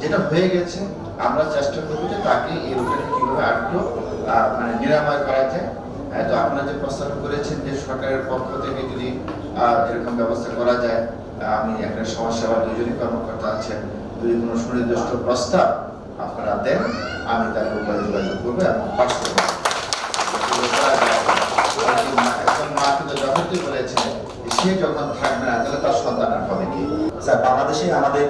যেটা হয়ে গেছে, আমরা চেষ্টা করব যে তাকে এই রোগটাকে কীভাবে আরেকটু মানে নিরাময় করা যায়। তো আপনারা যে প্রস্তাব করেছেন যে সরকারের পক্ষ থেকে যদি এরকম ব্যবস্থা করা যায় আমি একটা সমাজসেবা দুজনই কর্মকর্তা আছেন, যদি কোনো সুনির্দিষ্ট প্রস্তাব আপনারা দেন, আমি তার উপরে যোগাযোগ করব এবং যে সে যখন থাকবে না, তাহলে তার সন্তান আর হবে কি? স্যার, বাংলাদেশে আমাদের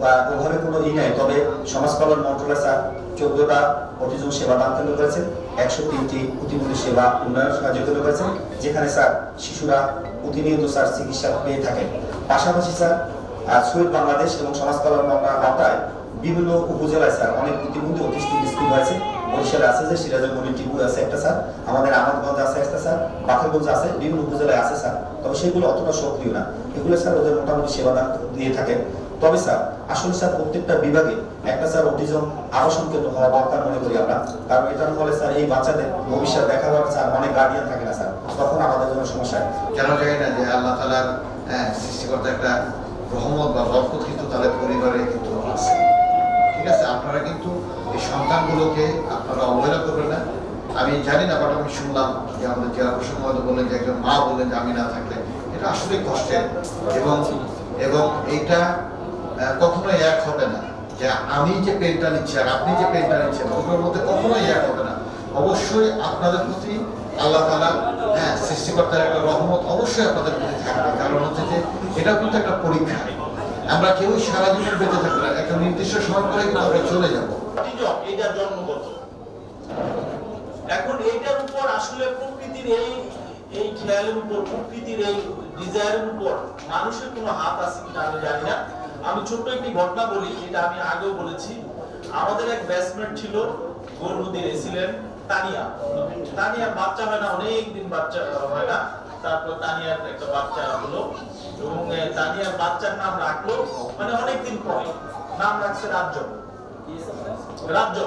আহ, ওভাবে কোনো ই নাই। তবে সমাজ কল্যাণ মন্ত্রণালয় স্যার চোদ্দটা অটিজম সেবা দান কেন্দ্র করেছে একশো তিনটি প্রতিবন্ধী সেবা উন্নয়ন সাহায্য কেন্দ্র করেছে যেখানে স্যার শিশুরা প্রতিনিয়ত স্যার চিকিৎসা পেয়ে থাকেন পাশাপাশি স্যার আহ, বাংলাদেশ এবং সমাজ কল্যাণ মন্ত্রণালয়ের আওতায় বিভিন্ন উপজেলায় স্যার অনেক প্রতিবন্ধী অটিস্টিক স্কুল আছে বরিশালে আছে যে সিরাজগঞ্জ টিপু আছে একটা স্যার আমাদের আমাদগঞ্জ আছে একটা স্যার বাকেরগঞ্জ আছে বিভিন্ন উপজেলায় আছে স্যার। তবে সেগুলো অতটা সক্রিয় না। এগুলো স্যার ওদের মোটামুটি সেবা দান দিয়ে থাকে। তবে স্যার আসলে স্যার প্রত্যেকটা বিভাগে একটা স্যার অটিজম আবাসন কেন্দ্র হওয়া দরকার মনে করি আমরা। কারণ এটার ফলে স্যার এই বাচ্চাদের ভবিষ্যৎ দেখা যাবে স্যার অনেক গার্ডিয়ান থাকে না স্যার। তখন আমাদের জন্য সমস্যা। কেন জানি না যে আল্লাহ তালার হ্যাঁ, সৃষ্টিকর্তা একটা রহমত বা বরকত কিন্তু তাদের পরিবারে কিন্তু আছে। ঠিক আছে আপনারা কিন্তু এই সন্তানগুলোকে আপনারা অবহেলা করবেন না। আমি জানি না বাট আমি শুনলাম যে আমাদের জেলা প্রশাসন বললেন যে একজন মা বললেন যে আমি না থাকলে। এটা আসলে কষ্টের। এবং এবং এইটা কখনোই এক হবে না। যে আমি যে পেনটা নিচ্ছি আর আপনি যে পেনটা নিচ্ছেন দুটোর মধ্যে কখনোই এক হবে না। অবশ্যই আপনাদের প্রতি আল্লাহ তালা হ্যাঁ সৃষ্টিকর্তার একটা রহমত অবশ্যই আপনাদের প্রতি থাকবে। কারণ হচ্ছে যে এটা কিন্তু একটা পরীক্ষা। আমরা কেউ সারা জীবন বেঁচে থাকব না। একটা নির্দিষ্ট সময় পরে কিন্তু আমরা চলে যাব। এটা জন্মগত এখন এইটার উপর আসলে প্রকৃতির এই এই খেয়ালের উপর, প্রকৃতির এই ডিজায়ারের উপর মানুষের কোনো হাত আছে কিনা আমি জানি না। আমি ছোট্ট একটি ঘটনা বলি এটা আমি আগেও বলেছি। আমাদের এক ব্যাটসম্যান ছিল গোল নদীর ছিলেন তানিয়া। তানিয়ার বাচ্চা হয় না অনেক দিন বাচ্চা হয় না। তারপর তানিয়ার একটা বাচ্চা হলো। এবং তানিয়ার বাচ্চার নাম রাখল মানে অনেকদিন পরে। নাম রাখছে রাজ্য রাজ্য